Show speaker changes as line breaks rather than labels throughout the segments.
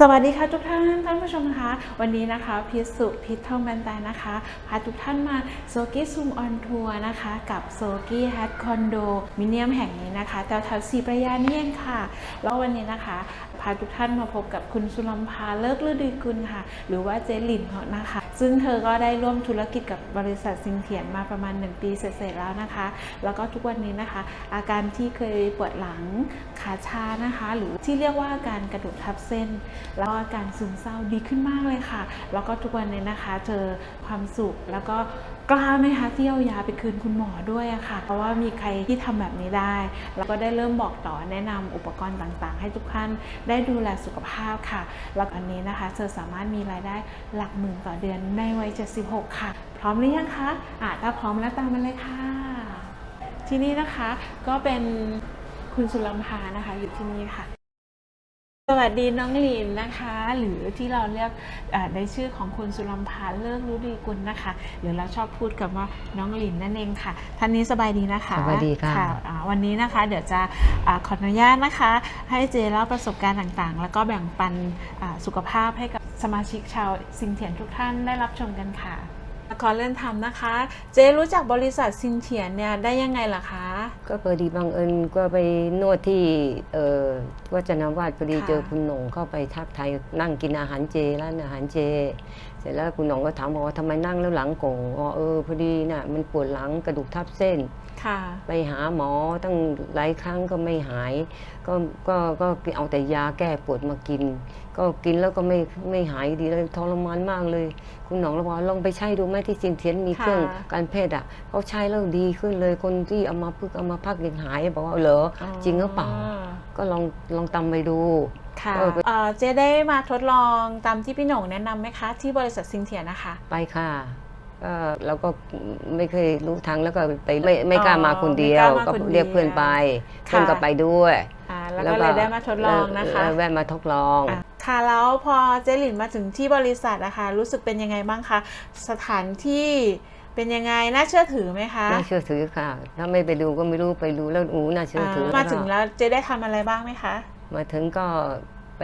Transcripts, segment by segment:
สวัสดีค่ะทุกท่านท่านผู้ชมนะคะวันนี้นะคะพิสุพิททองแบนตนนะคะพาทุกท่านมาโซกี้ซูมออนทัวร์นะคะกับโซกี้แฮทคอนโดมิเนียมแห่งนี้นะคะแถวแถวสีประยานี่เองค่ะ แล้ววันนี้นะคะาทุกท่านมาพบกับคุณสุลัมพาเลิกฤดีกุลค่ะ หรือว่าเจลินเขานะคะ ซึ่งเธอก็ได้ร่วมธุรกิจกับบริษัทซิงเทียนมาประมาณ 1 ปีเสร็จแล้วนะคะ แล้วก็ทุกวันนี้นะคะ อาการที่เคยปวดหลังขาชานะคะ หรือที่เรียกว่าอาการกระดูกทับเส้น แล้วอาการซึมเศร้าดีขึ้นมากเลยค่ะ แล้วก็ทุกวันนี้นะคะเจอความสุขแล้วก็กล้าไหมคะที่เอายาไปคืนคุณหมอด้วยอะค่ะ เพราะว่ามีใครที่ทำแบบนี้ได้ แล้วก็ได้เริ่มบอกต่อแนะนำอุปกรณ์ต่างๆ ให้ทุกท่านได้ดูแลสุขภาพค่ะ แล้วอันนี้นะคะ เธอสามารถมีรายได้หลักหมื่นต่อเดือนในวัย 76 ค่ะ พร้อมหรือยังคะอะถ้าพร้อมแล้วตามมาเลยค่ะ ที่นี่นะคะก็เป็นคุณสุลัมพานะคะอยู่ที่นี่ค่ะ สวัสดีน้องลินนะคะ หรือที่เราเรียกอ่าในชื่อของคุณสุลัมพาเลิกรู้ดีกุลนะคะ หรือเราชอบพูดกันว่าน้องลินนั่นเองค่ะท่านนี้สบายดีนะคะ
สบายดีค่ะ
อ่าวันนี้นะคะเดี๋ยวจะอาขออนุญาตนะคะ ให้เจเล่าประสบการณ์ต่างๆ แล้วก็แบ่งปันอ่าสุขภาพให้กับสมาชิกชาวซิงเทียนทุกท่านได้รับชมกันค่ะขอเล่นทำนะคะ เจรู้จักบริษัทซิงเทียนเนี่ยได้ยังไงล่ะคะ
ก็พอดีบังเอิญก็ไปนวดที่เอ่อวัจนาวาดพอดี
ค่ะ
เจอคุณหนงเข้าไปทักไทายนั่งกินอาหารเจร้านอาหารเจเส ร็จแล้วคุณหนงก็ถามบอกว่าทำไมนั่งแล้วหลังโก่งอ๋อเออพอดีน่ะมันปวดหลังกระดูกทับเส้น
ค่ะ
ไปหาหมอตั้งหลายครั้งก็ไม่หาย ก็ก็ก็เอาแต่ยาแก้ปวดมากิน ก็กินแล้วก็ไม่ไม่หายดีเลยทรมานมากเลย คุณหนองเราบอกว่าลองไปใช้ดูไหมที่จินเทียนมีเครื่อง
ค่ะ
การแพทย์อะเขาใช้แล้วดีขึ้นเลยคนที่เอามาพึกษ์เอามาพักยังหายบอกว่าเหรออจริงหรือเปล่า ก็ลองลองตามไปดู
ค่ะ
เออ
เอ่อเจ๊ได้มาทดลองตามที่พี่หน่งแนะนำไหมคะ ที่บริษัทซิงเทียนะคะ
ไปค่ะก็เราก็ไม่เคยรู้ทางแล้วก็ไปไม่ไม่กล้ามาคนเดียว
ไม่กล้ามา
ก็
คนเดียว
เรียกเพื่อนไป
ค่ะ
เพื่อนก็ไปด้วย
อ่าแล้วก็เลยได้มาทดลองนะคะ
เแวะมาทดลอง
อะค่ะแล้วพอเจหลินมาถึงที่บริษัทนะคะรู้สึกเป็นยังไงบ้างคะสถานที่เป็นยังไงน่าเชื่อถือไหมคะ
น่าเชื่อถือค่ะ ถ้าไม่ไปดูก็ไม่รู้ไปดูแล้วอู้น่าเชื่อถือ
อ่ามาถึงแล้วเจได้ทำอะไรบ้างไหมคะ
มาถึงก็ไป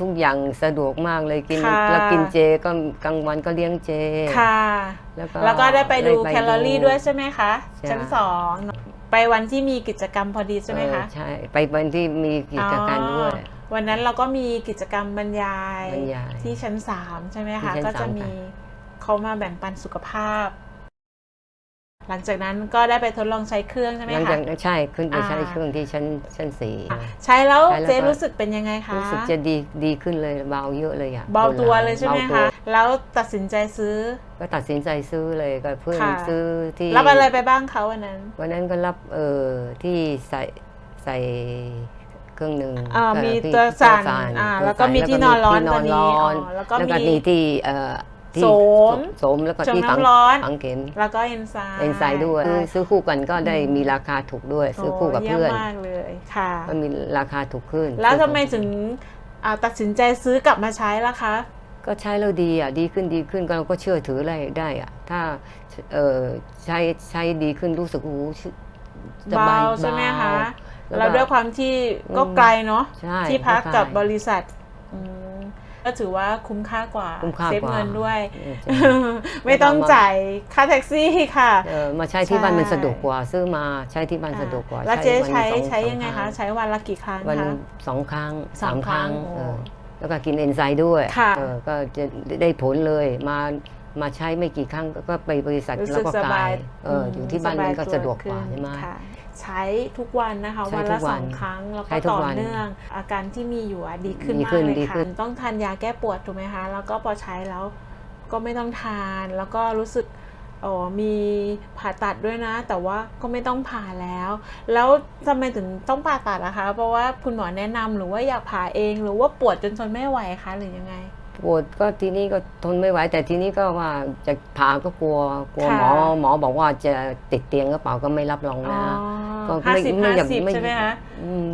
ทุกอย่างสะดวกมากเลยกิน
ค่ะ
แล้วกินเจก็กลางวันก็เลี้ยงเจ
ค่ะ
แล้วก็
แล้วก็ได้ไปดู
ด้
แคลอรี่ด้วยใช่ไหมคะ
ใช่
ชั้นสองไปวันที่มีกิจกรรมพอดีใช่ไหมคะ
เออใช่ ไปวันที่มีกิจการด้วย
อ๋อวันนั้นเราก็มีกิจกรรมบรรยาย
บรรยาย
ที่ชั้น3ใช่ไหมคะ
ที่ชั้น
ก็จะ
สาม
มี
ค่ะ
เขามาแบ่งปันสุขภาพ หลังจากนั้นก็ได้ไปทดลองใช้เครื่องใช่ไหม
หลัง
คะ
จากนั้นใช่ขึ้นไปใช้
อ่า
เครื่องที่ชั้นชั้นสี่
อะใช้แล้ว
ใช้แล้ว
เจ๊
ก็
รู้สึกเป็นยังไงคะ
รู้สึกจะดีดีขึ้นเลยเบาเยอะเลยอะ
เบาตัวเลยใช่ไหม
บาตั
คะ
ว
แล้วตัดสินใจซื้อ
ก็ตัดสินใจซื้อเลยก็เพื่อน
ค่ะ
ซื้อที่
รับอะไรไปบ้างคะวันนั้น
วันนั้นก็รับเออที่ใส่ใส่เครื่องหนึ่ง
อ่า
ก็
มี
ที่
ตัวสั่น
ตัว
อ่า
ตัว
แล้วก็มี
สั่
ที่นอนร้อน
ที่
ตัวนี้
ร้อน
อ๋อแล้วก็
แล้วก็
มี
มีที่เอ่อ ที่
โสม
โสมแล้วก็
ชง
ที่ฝัง
น้ำร้อน
ฝังเข็ม
แล้วก็เอนไซม์
เอนไซด์ด้วยซื้อซื้อคู่กันก็ได้มีราคาถูกด้วย ซื้อคู่กับ
โยี่ยม
เพื่อน
มากเลยค่ะ
ก็มีราคาถูกขึ้น
แล้วทำไมถึงอ่าตัดสินใจซื้อกลับมาใช้ล่ะคะ
ก็ใช้แล้วดีอะดีขึ้นดีขึ้นก็เราก็เชื่อถืออะไรได้อะถ้าเออใช้ใช้ดีขึ้นรู้สึกโอ้โหสบา
เบายใช่ไหมคะ
เบา
แล้วด้วยความที่ก็
อืม
ไกลเนาะ
ใช่
ที่พัก
ก็ไกล
กับบริษัทอืม ก็ถือว่าคุ้มค่ากว่า
คุ้มค่า
เซฟ
กว่า
เงินด้วย
เออใช่
ไม่ต้องจ่ายค่าแท็กซี่ค่ะ
เออมาใช้ที่บ้าน
ใช่
มันสะดวกกว่า ซื้อมาใช้ที่บ้านสะดวกกว่า
แล้วเจ๊ใช้
วันหนึ่งสอ
ใช้ยังไง
สอ
คะ
รั้
ใช้วันละกี่ครั้ง
วันหนึ่
คะ
งสองครั้ง
สอ
สางมครั้ง
ครั้ง
เออ
โอ้
แล้วก็กินเอนไซม์ด้วย
ค่ะ
เออก็จะได้ผลเลยมามาใช้ไม่กี่ครั้งก็ก็ไปบริษัท
รู้
แล้
สึ
ว
ก
ก็
ส
ก
บา
ลายยเอออยู่ที่บ้านมันก็สะดวกกว่า
ขึ้น
ใช่ไหม
ค่ะ ใช้ทุกวันนะคะ
ใช้
วัน
ทุ
ละ
ก
ส
วั
อนงครั้งแล้ว
ใช้
ก็
ทุก
ต่อ
วัน
เนื่อง อาการที่มีอยู่อะดีขึ้น
ดี
มาก
ขึ้น
เลย
ดี
ค่ะ
ขึ้น
ต้องทานยาแก้ปวดถูกไหมคะแล้วก็พอใช้แล้วก็ไม่ต้องทานแล้วก็รู้สึกอ๋อมีผ่าตัดด้วยนะ แต่ว่าก็ไม่ต้องผ่าแล้ว แล้วทำไมถึงต้องผ่าตัดนะคะ เพราะว่าคุณหมอแนะนำหรือว่าอยากผ่าเอง หรือว่าปวดจนทนไม่ไหวคะหรือยังไง
ปวดก็ทีนี้ก็ทนไม่ไหว แต่ทีนี้ก็ว่าจะผ่าก็กลัวกลัว
ค่ะ
หมอหมอบอกว่าจะติดเตียงก็เปล่าก็ไม่รับรอง
อ๋อ
นะก็
ห้า
ไม่
สิบ
ไม่
ห้า
อยาก
สิบ
ไม่
ใช่ไหมคะ
อืม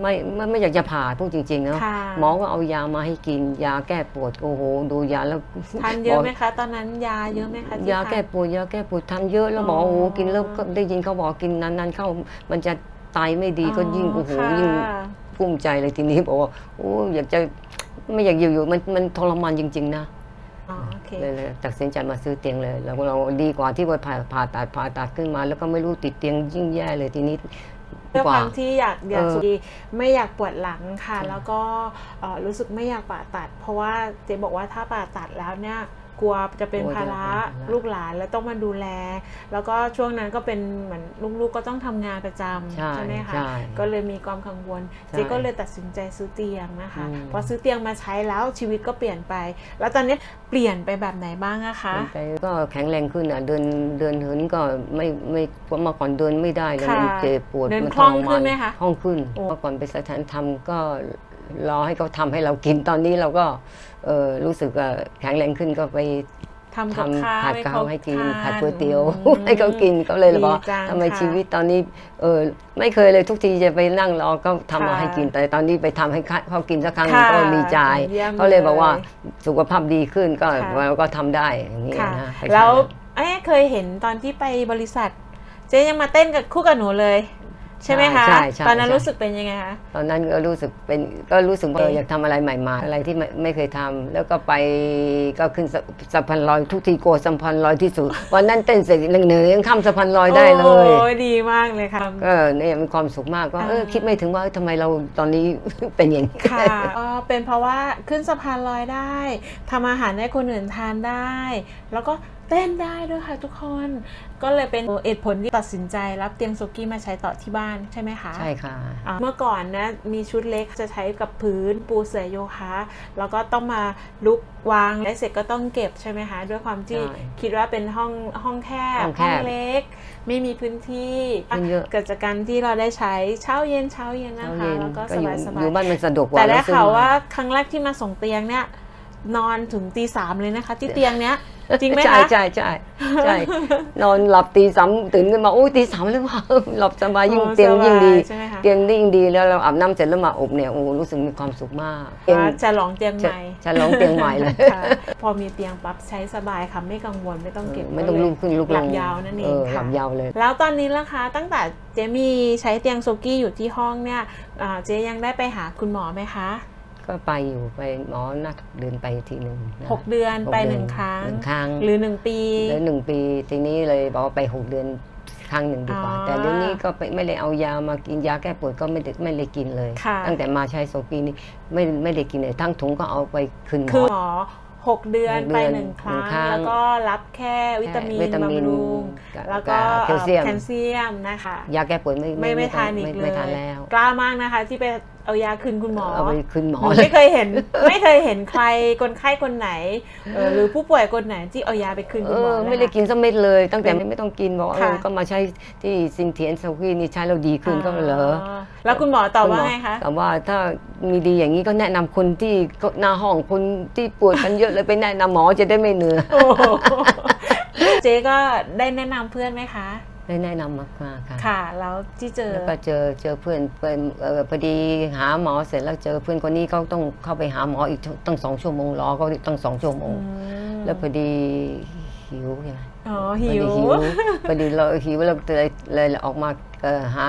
ไม่ไม่ไม่อยากจะผ่าพูดจริงๆเนาะ
ค่ะ
หมอก็เอายามาให้กินยาแก้ปวดโอ้โหดูยาแล้ว
ทานเยอะไหม
บ
คะ ตอนนั้นยาเยอะไหมคะ
ก
ที่
ยา
ทน
แก้ปวดยาแก้ปวดทานเยอะแล้วบอก
อ๋อ
โอ้โหกินแล้วก็ได้ยินเขาบอกกินนานๆเข้ามันจะไตไม่ดีก็ยิ่งโอ้โห
ค่ะ
ยิ่งภูมิใจเลยทีนี้บอกว่าโอ้อยากจะ ไม่อยากอยู่อยู่มันมันทรมานจริง ๆ นะ
อ๋อโอเค
เลยเลยตัดสินใจมาซื้อเตียงเลยแล้วเราดีกว่าที่ว่าผ่าผ่าตัดผ่าตัดขึ้นมา แล้วก็ไม่รู้ติดเตียงยิ่งแย่เลยทีนี้
ด้วย
ก
ค
ว่า
วามที่อยากอยาก
เออ
สุขีไม่อยากปวดหลังค่ะ
ใช่
แล้วก็เอ่อรู้สึกไม่อยากผ่าตัด เพราะว่าเจ๊บอกว่าถ้าผ่าตัดแล้วเนี่ย กลัวจะเป็นภาระลูกหลานแล้วต้องมาดูแล แล้วก็ช่วงนั้นก็เป็นเหมือนลูกๆก็ต้องทำงานประจำ
ใช่
ไหมคะ
ใช่
ก็เลยมีความกังวล
ใช่
เจ๊ก็เลยตัดสินใจซื้อเตียงนะคะ
อืม
พอซื้อเตียงมาใช้แล้วชีวิตก็เปลี่ยนไป แล้วตอนนี้เปลี่ยนไปแบบไหนบ้างอะคะ
ใจก็แข็งแรงขึ้นอะเดินเดินเหินก็ไม่ไม่เมื่อก่อนเดินไม่ได้เลย
ค่ะ
มันเจ็บปวด
เดิน
มัน
คล่อง
ทร
ขึ้
มาน
ไหมคะ
คล่องขึ้น
โอ้
เมื่อก่อนไปสถานธรรมก็ รอให้เขาทำให้เรากินตอนนี้เราก็เออรู้สึกว่าแข็งแรงขึ้นก็ไป
ทำกับ
ทำ
ข้าว
ผัด
ให้
ข้า
เขา
วให้กิน
ทาน
ผัดก๋วยเตี๋ยว
อืม
ให้เขากินเขาเลยบอกว่า
ดีจัง
ทำไม
ค่ะ
ชีวิตตอนนี้เออไม่เคยเลยทุกทีจะไปนั่งรอก็ทำมา
ค่ะ
ให้กินแต่ตอนนี้ไปทำให้เขากินสักครั้งหนึ่ง
ค่ะ
ก็ดีใจ
เยี่ยม
เขาเลยบอกว่า
เลย
สุขภาพดีขึ้นก็
ค่ะ
เราก็ทำได้อย่างนี้
ค่ะ
นะไป
แล้ว
ทำ
เอ้ยเคยเห็นตอนที่ไปบริษัท เจ๊ยังมาเต้นกับคู่กับหนูเลย ใช่ไหมคะ
ใช่ใช่
ตอนนั้น
ใช่
รู้สึกเป็นยังไงคะ
ตอนนั้นก็รู้สึกเป็นก็รู้สึกว่าเอออยากทำอะไรใหม่ๆ อะไรที่ไม่ไม่เคยทำแล้วก็ไปก็ขึ้นสะสะพานลอยทุกทีกลัวสะพานลอยที่สุด วันนั้นเต้นเสร็จเหนื่อยยังข้ามสะพานลอยได้เลย
โอ้ดีมากเลยค่ะ
ก็เนี่ยมีความสุขมากก็เออ
อ่า
คิดไม่ถึงว่าเอ้ยทำไมเราตอนนี้ เป็นอย่างนี้
ค่ะก็เป็นเพราะว่าขึ้นสะพานลอยได้ทำอาหารให้คนอื่นทานได้ แล้วก็ เต้นได้ด้วยค่ะทุกคน ก็เลยเป็นเหตุผลที่ตัดสินใจรับเตียงโซกี้มาใช้ต่อที่บ้านใช่ไหมคะ
ใช่ค่ะ
อ่าเมื่อก่อนนะมีชุดเล็กจะใช้กับพื้นปูเสื่อโยคะแล้วก็ต้องมาลุกวางและเสร็จก็ต้องเก็บใช่ไหมคะ ด้วยความที่
ใช่
คิดว่าเป็นห้องห้องแคบ
ห้องแคบ
เล็ก ไม่มีพื้นที่
มันเยอะ
เกิดจากการที่เราได้ใช้เช้าเย็นเช้าเย็นนะ
เช้า
คะ
เย็น
แล้วก็
ก็
ส
อยู่
บายสบา
อยยู่บ้านมันสะดวกกว่า
แต่ได้
ล้ซื้อ
ข่าว
ม
ว่าครั้งแรกที่มาส่งเตียงเนี่ย นอนถึงตีสามเลยนะคะ ที่เตียงเนี้ย จริงไหม
ใช่
คะ
ใช่ใช่ใช่นอนหลับตีสามตื่นขึ้นมาโอ้ยตีสามหรือเปล่าหลับสบายยิ่ง
โอ้
เตียง
สบาย
ยิ่งดี
ใช่ไหมคะ
เตียงยิ่งดีแล้วเราอาบน้ำเสร็จแล้วมาอบเนี่ยโอ้รู้สึกมีความสุขมากเตียง
ว่าจะลองเตียงให
จะ
ม่
จะลองเตียงใหม่เลย
ค่ะพอมีเตียงปั๊บใช้สบายค่ะไม่กังวลไม่ต้องเก็บ
ไม่ต้องลุกขึ้นลุกลง
หลับยาวนั่นเอง
ห
ค่ะ
ลับยาวเลย
แล้วตอนนี้ล่ะคะตั้งแต่เจมีใช้เตียงโซกี้อยู่ที่ห้องเนี่ยอ่าเจยังได้ไปหาคุณหมอไหมคะ
ก็ไปอยู่ไปหมอนัดเดินไปทีหนึ่งนะ
หกเดือน
หก
ไป
เดื
หนึ่งครั้ง
หนึ่งครั้ง
หรือหนึ่งปี
แล้วหนึ่งปีทีนี้เลยบอกว่าไปหกเดือนครั้งหนึ่งดีกว่า
อ๋อ
แต่เดี๋ยวนี้ก็ไปไม่ได้เอายามากินยาแก้ปวดก็ไม่ได้ไม่ได้กินเลย
ค่ะ
ตั้งแต่มาใช้โซฟีนี่ไม่ไม่ได้กินเลยทั้งถุงก็เอาไปคืนหม
คือ
อ
หมอหกเดือน
หกเดื
ไป
อน
หนึ่งครั้
หนึ่
ง
งครั้ง
แล้วก็รับแค่วิตามิน
วิตามิน
บำรุง
กับ
แล้วก็
กับแคลเซียม
แคลเซียมนะคะ
ยาแก้ปวดไม่
ไม่ไม่
ต้
ทานอีก
ไม่
เลย
ไม่ทานแล้ว
กล้ามากนะคะที่ไปเอายาคืนคุณหมอ
เอาไปคืนหมอ
หนู
เลย
ไม่เคยเห็น ไม่เคยเห็นใครคนไข้คนไหนเออหรือผู้ป่วยคนไหนที่เอายาไปคืน
เอ
คุณหมอ
อ
นะคะ
ไม่ได้กินสักเม็ดเลย ตั้งแต่ไม่ไม่ต้องกินบอกว่าเอ
ค่ะ
อก็มาใช้ที่ซินเทียนโซฟีนี่ใช้แล้วดีขึ้นก็เหรอ
แล้วคุณหมอตอบว่าไงคะ
แต่ว่าถ้ามีดีอย่างนี้ก็แนะนำคนที่หน้าห้องคนที่ปวดกันเยอะเลยไปแนะนำหมอจะได้ไม่เหนื่อย
โอ้โหเจ๊ก็ได้แนะนำเพื่อนไหมคะ
ได้แนะนำมากๆค่ะ
ค่ะ แล้วที่เจอ
แล้วก็เจอเจอเพื่อนเพื่อนเอ่อพอดีหาหมอเสร็จแล้วเจอเพื่อนคนนี้เขาต้องเข้าไปหาหมออีกตั้งสองชั่วโมงรอก็ตั้งสองชั่วโม
อื
ง
ม
แล้วพอดีหิวใช่ไหม
อ๋อ
พ
หิ
อดี
ว
หิวพอดีเราหิวเราเลยเลยออกมาเอ่อหา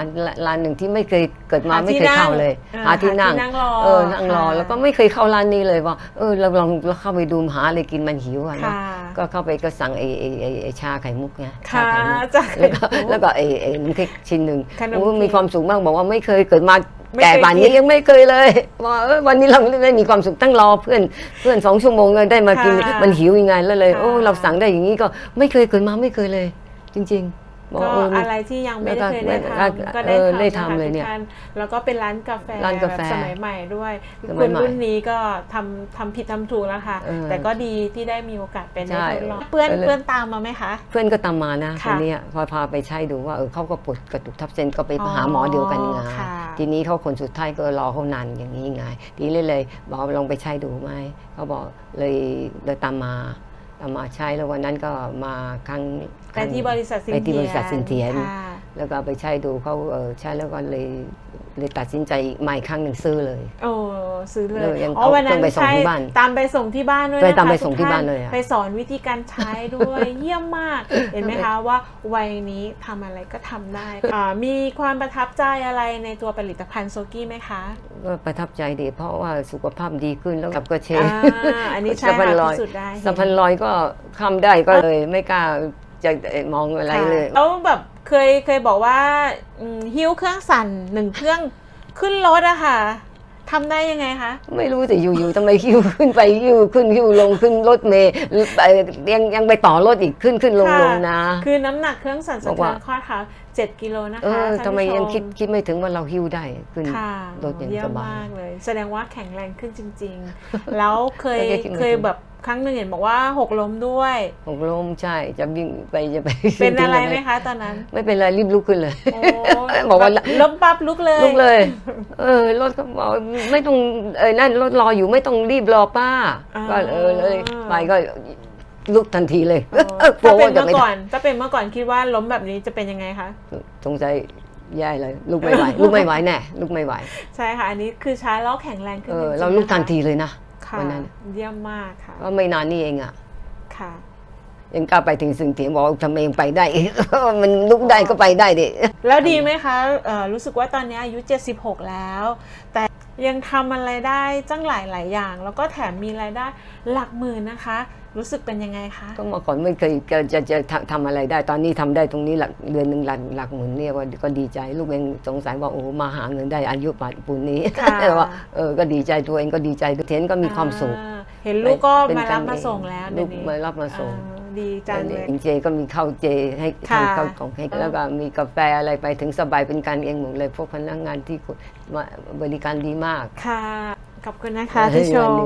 ร้านหนึ่งที่ไม่เคยเกิดมา
หาที่
ไม่เคยเข้าเลย
นั่ง
หาที่นั่ง
หาที่นั่งรอ
เออนั่งรอ
ค่ะ
แล้วก็ไม่เคยเข้าร้านนี้เลยว่าเออเราลองเราเข้าไปดูหาอะไรกินมันหิวอะนะ
ค่ะ
ก็เข้าไปก็สั่งไอ้ไอ้ไอ้ไอ้ชาไข่มุกไงชา
ค่ะ
ไข่มุก
จาก
แล้วก็แล้วก็ไอ้ไอ้น้ำเค้กชิ้นหนึ่ง
ขนม
โอ้
เค้ก
มีความสุขมากบอกว่าไม่เคยเกิดมา
ไม่เคย
แก่ป่าน
กิ
นี้
น
ยังไม่เคยเลยว่าเออวันนี้เราได้มีความสุขตั้งรอเพื่อนเพื่อนสองชั่วโมงก็ได้มากิน
ค่ะ
มันหิวยังไงแล้วเลย
ค่ะ
โอ้เราสั่งได้อย่างนี้ก็ไม่เคยเกิดมาไม่เคยเลย จริงๆบอ ก
ก็
เออมัน
อะไรที่ยังไม่ได้
แล้วก็
เคยได้
แล้ว
ทำก็
เออได้
ได้ทำ
ทำเลย
นะคะ
เนี่ย
ทุกท่านแล้วก็เป็นร้านกาแฟ
ร้านกาแฟ
แบบสมัยใหม่ด้วย
สมั
คุ
ย
ณ
ใหม่
รุ่นนี้ก็ทำทำผิดทำถูกแล้วค่ะ
เออ
แต่ก็ดีที่ได้มีโอกาสเป็น
ใช่
ได้ทดลองเพื่อน
เออ
เพื่อนตามมาไหมคะ
เพื่อนก็ตามมานะค
ค่ะ
นเนี้ยพอพาไปใช้ดูว่าเออเขาก็ปวดกระตุกทับเส้นก็ไป
อ๋อ
หาหมอเดียวกันไง
ค่ะ
ทีนี้เขาคนสุดท้ายก็รอเขานานอย่างนี้ไงทีนี้เลยเลยบอกว่าลองไปใช้ดูไหมเขาบอกเลยเลยตามมา ตามมาใช้แล้ววันนั้นก็มาครั้ง
ไปที่บริษัทสิน
ไป
เทียน
ที่บริษัทสินเทียน
ค่ะ
แล้วก็เอาไปใช้ดูเขาเออใช้แล้วก็เลยเลยตัดสินใจอีกใหม่ครั้งหนึ่งซื้อเลย
โอ้ซื้อเล
เลยยยัง
อ๋อวันนั้น
ต้องไปส่ง
ใช่
ที่บ้าน
ตามไปส่งที่บ้านด้วย
ไป
นะคะ
ตามไปส่ง
ทุก
ที่
ท่
บ้านเลยอะ
ไปสอนวิธีการใช้ด้วย เยี่ยมมาก เห็นไหมคะว่าวัยนี้ทำอะไรก็ทำได้อ่ามีความประทับใจอะไรในตัวผลิตภัณฑ์โซกี้ไหมคะ
ก็ประทับใจดี เพราะว่าสุขภาพดีขึ้นแล้วกับก็เช
อ่าอันนี้ใช่
สะพาน
ค่ะ
ลอย
พิสูจน์ได้
สะพานลอยก็ข้ามได้ก็เลยไม่กล้าจะมองอะไรเลย
ค่ะแล้วแบบ เคยเคยบอกว่าอืมหิ้วเครื่องสั่นหนึ่งเครื่องขึ้นรถอะค่ะทำได้ยังไงคะ
ไม่รู้แต่อยู่ๆทำไมคิวขึ้นไปคิวขึ้นคิวลงขึ้นรถเมย์ไปยังยังไปต่อรถอีกขึ้นขึ้นลง
ค่ะ
ลงนะ
คือน้ำหนักเครื่องสั่นสะ
บอก
เทือ
ว่า
นข้อเท้า เจ็ดกิโลนะคะ
เออ
ท่าน
ทำไม
ผู้ช
ยังคิดคิดไม่ถึงว่าเราหิวได้ขึ้น
ค่ะ
รถยัง
เยี่ย
ส
ม
บามา
ยกเลย แสดงว่าแข็งแรงขึ้นจริง ๆ แล้วเคย
ไม่ได้คิดไม่ถึง
เคยแบบครั้งหนึ่งเห็นบอกว่าหกล้มด้วย
หกล้มใช่จะวิ่งไปจะไป
เป็นอะไรไหมคะตอนนั้น
ไม่เป็นไรรีบลุกขึ้นเลย
โอ้
บอกว่า
แบบล้มปั๊บลุกเลย
ลุกเลย เออรถก็บอกไม่ต้องเออนั่นรถรออยู่ไม่ต้องรีบรอป้าก็เออเลยไปก็ ลุกทันทีเลย
โอ้
เออกลั
ถ้าวเป็น
ว่าจะ
เมื่
ไม่
อก่อนถ้าเป็นเมื่อก่อนคิดว่าล้มแบบนี้จะเป็นยังไงคะ
สงสัยแย่เลยลุกไม่ไหวลุกไม่ไหวแน่ลุกไม่ไหว
ใช่ค่ะ อันนี้คือช้าแล้วแข็งแรงขึ้น
เอ
จ
อ
ริงๆ
เราลุกทัน
นะคะ
ทีเลยนะ
ค่ะ
วันนั้น
เยี่ยมมากค่ะ
ก็ไม่นานนี่เองอะ
ค่ะ
ยังกล้าไปถึงสึงเถียงบอกว่าทำไมยังไปได้ มันลุกได้ก็ไปได้ดิ
แล้วดีไหมคะเอ่อรู้สึกว่าตอนนี้อายุ 76 แล้ว แต่ ยังทำอะไรได้จังหลายหลายอย่าง แล้วก็แถมมีรายได้หลักหมื่นนะคะ รู้สึกเป็นยังไงคะ
ก็เมื่อก่อนไม่เคยจะจะจะทำทำอะไรได้ ตอนนี้ทำได้ตรงนี้หลักเดือนหนึ่งหลักหลักหมื่นเนี่ยว่าก็ดีใจ ลูกเองสงสัยว่าโอ้มาหาเงินได้อายุป่านปูนนี้
ค่ะ
แต่ว่าเออก็ดีใจตัวเองก็ดีใจเทนก็มีความสุข
อ่าเห็นลูกก็
เป็น
มา
กั
รั
น
บมา
เอง
ส่งแล้ว
ลูก
เดี๋ยวนี้
มารับมาส่ง
อ่า ดีจังเลย
เจก็มีข้าวเจให้
ค่ะ
ทำข้าวกล่องให้แล้วก็มีกาแฟอะไรไปถึงสบายเป็นการเองหมดเลยพวกพนักงานที่มาบริการดีมาก
ค่ะขอบคุณนะคะที่ชม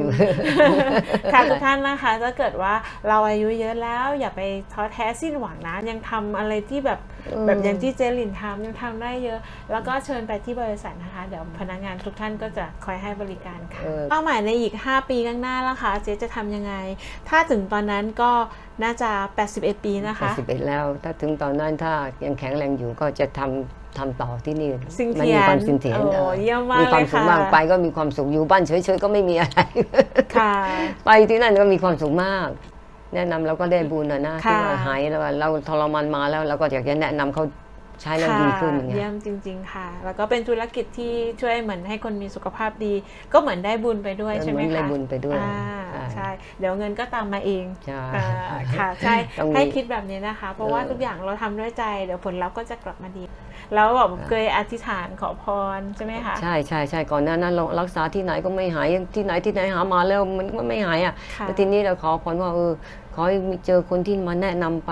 ค่ะทุกท่านนะคะถ้าเกิดว่าเราอายุเยอะแล้ว อย่าไปท้อแท้สิ้นหวังนะยังทำอะไรที่แบบ
อืม
แบบอย่างที่เจลินทำยังทำได้เยอะ แล้วก็เชิญไปที่บริษัทนะคะ เดี๋ยวพนักงานทุกท่านก็จะคอยให้บริการค่ะ
เออ
เป้าหมายในอีก 5 ปีข้างหน้าแล้วคะเจ๊จะทำยังไง ถ้าถึงตอนนั้นก็น่าจะ 81 ปีนะคะ
สิบเอ็ดแล้ว ถ้าถึงตอนนั้นถ้ายังแข็งแรงอยู่ก็จะทำทำต่อที่นี่
ซิง
มั
เทีย
มี
น
ความสินเทียน
โอ้
เออ
เยี่ยมมาก
มีความ
เลย
สุข
ค่ะ
มากไปก็มีความสุขอยู่บ้านเฉยๆก็ไม่มีอะไร
ค่ะ
ไปที่นั่นก็มีความสุขมาก แนะนำเราก็ได้บุญนะนะ
ค่ะ
ที่ว่าหายแล้วว่าเราทรมานมาแล้วเราก็อยากจะแนะนำเขา ใช้แล้วดีขึ้นอย่างเงี้
เยี่
ย
ยมจริง ๆ ค่ะ แล้วก็เป็นธุรกิจที่ช่วยเหมือนให้คนมีสุขภาพดี ก็เหมือนได้บุญไปด้วยใช่ไหม
เหมือนได้
คะ
บุญไปด้วย
อ่า
ใช่
ใช่ เดี๋ยวเงินก็ตามมาเอง
ใช่
อ่าค่ะใช่
ต้องมี
ให้คิดแบบนี้นะคะ เพราะว่า
เออ
ทุกอย่างเราทำด้วยใจ เดี๋ยวผลลัพธ์ก็จะกลับมาดี แล้วแบบเคยอธิษฐานขอพรใช่ไหมคะ
ใช่ใช่ใช่ก่อนหน้านั้นเรารักษาที่ไหนก็ไม่หายที่ไหนที่ไหนหามาแล้วมันก็ไม่หายอะ
ค่ะ
แล้วทีนี้เราขอพรว่าเออ ขอให้มีเจอคนที่มาแนะนำไป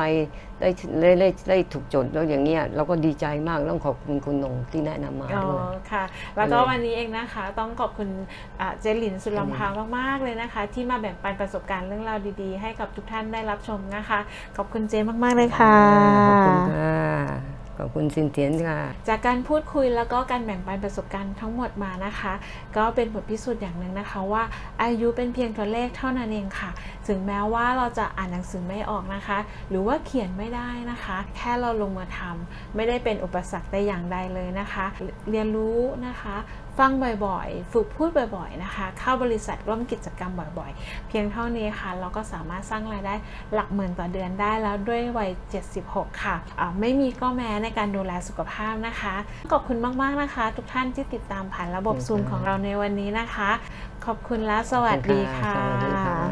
ได้ได้ได้ได้ถูกจดแล้วอย่างเงี้ยเราก็ดีใจมากต้องขอบคุณคุณนงที่แนะนำมา
อ๋อ
ด้วย
ค่ะ แล้วก็
ก็เลย
วันนี้เองนะคะ ต้องขอบคุณอ่าเจลินสุลำพามากๆเลยนะคะ ที่มาแบ่งปันประสบการณ์เรื่องราวดีๆ ให้กับทุกท่านได้รับชมนะคะ ขอบคุณเจมากๆเลยค่ะ
ขอบคุณค่ะ ขอบคุณสินเทียนค่ะ
จากการพูดคุยแล้วก็การแบ่งปันประสบการณ์ทั้งหมดมานะคะ ก็เป็นบทพิสูจน์อย่างหนึ่งนะคะว่า อายุเป็นเพียงตัวเลขเท่านั้นเองค่ะ ถึงแม้ว่าเราจะอ่านหนังสือไม่ออกนะคะ หรือว่าเขียนไม่ได้นะคะ แค่เราลงมือทำไม่ได้เป็นอุปสรรคแต่อย่างใดเลยนะคะ เรียนรู้นะคะ ฟังบ่อยๆ ฝึกพูดบ่อยๆนะคะ เข้าบริษัทร่วมกิจกรรมบ่อยๆ เพียงเท่านี้ค่ะ เราก็สามารถสร้างรายได้หลักหมื่นต่อเดือนได้แล้วด้วยวัย 76 ค่ะอ่าไม่มีก็แม้ในการดูแลสุขภาพนะคะ ขอบคุณมากๆนะคะ ทุกท่านที่ติดตามผ่านระบบ
ขอบคุณ
ซูม
ค่ะ
ของเราในวันนี้นะคะ ขอบคุณและสวัสดีค่ะ
สวัสดีค่ะ